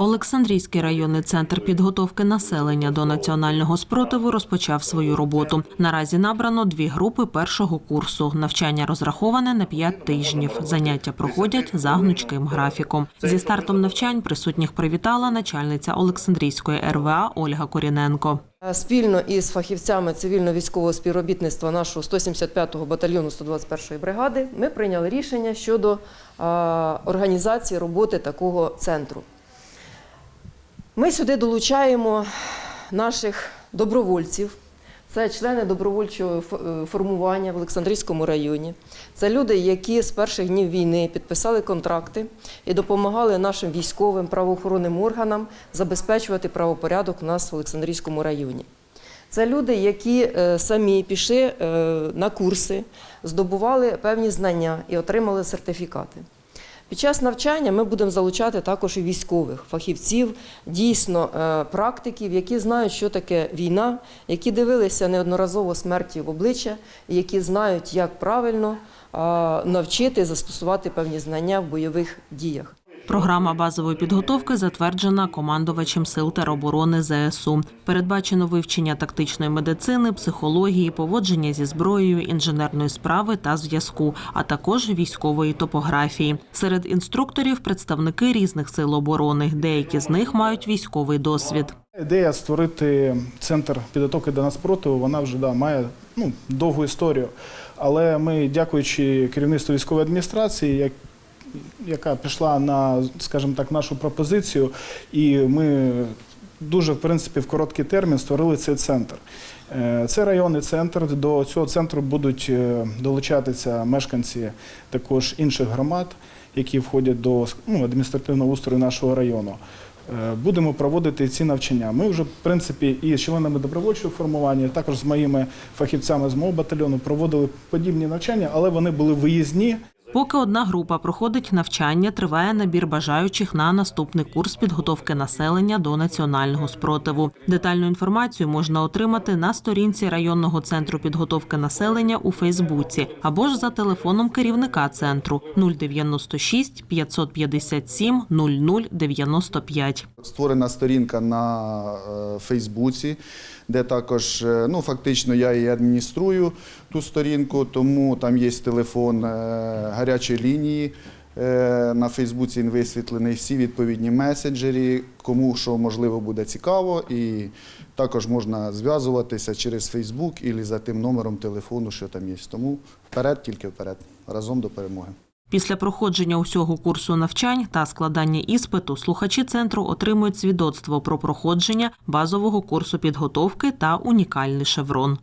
Олександрійський районний центр підготовки населення до національного спротиву розпочав свою роботу. Наразі набрано дві групи першого курсу. Навчання розраховане на п'ять тижнів. Заняття проходять за гнучким графіком. Зі стартом навчань присутніх привітала начальниця Олександрійської РВА Ольга Коріненко. Спільно із фахівцями цивільно-військового співробітництва нашого 175-го батальйону 121-ї бригади ми прийняли рішення щодо організації роботи такого центру. Ми сюди долучаємо наших добровольців. Це члени добровольчого е, формування в Олександрійському районі. Це люди, які з перших днів війни підписали контракти і допомагали нашим військовим правоохоронним органам забезпечувати правопорядок у нас в Олександрійському районі. Це люди, які е, самі пішли е, на курси, здобували певні знання і отримали сертифікати. Під час навчання ми будемо залучати також і військових фахівців, дійсно е, практиків, які знають, що таке війна, які дивилися неодноразово смерті в обличчя, які знають, як правильно навчити застосувати певні знання в бойових діях. Програма базової підготовки затверджена командувачем сил тероборони ЗСУ. Передбачено вивчення тактичної медицини, психології, поводження зі зброєю, інженерної справи та зв'язку, а також військової топографії. Серед інструкторів представники різних сил оборони. Деякі з них мають військовий досвід. Ідея створити центр підготовки до наспротиву, вона вже да, має ну, довгу історію. Але ми, дякуючи керівництву військової адміністрації, яка пішла на, скажімо так, нашу пропозицію, і ми дуже, в принципі, в короткий термін створили цей центр. Е, Це районний центр. До цього центру будуть е, долучатися мешканці також інших громад, які входять до ну, адміністративного устрою нашого району. Е, Будемо проводити ці навчання. Ми вже, в принципі, і з членами добровольчого формування, також з моїми фахівцями з мого батальйону проводили подібні навчання, але вони були виїзні. Поки одна група проходить навчання, триває набір бажаючих на наступний курс підготовки населення до національного спротиву. Детальну інформацію можна отримати на сторінці районного центру підготовки населення у Фейсбуці або ж за телефоном керівника центру 096 557 0095. Створена сторінка на е, Фейсбуці, де також е, ну, фактично я її адмініструю ту сторінку, тому там є телефон гарячої лінії. Е, На Фейсбуці він висвітлений всі відповідні меседжері, кому що можливо буде цікаво, і також можна зв'язуватися через Фейсбук і за тим номером телефону, що там є. Тому вперед, тільки вперед, разом до перемоги. Після проходження усього курсу навчань та складання іспиту слухачі центру отримують свідоцтво про проходження базового курсу підготовки та унікальний шеврон.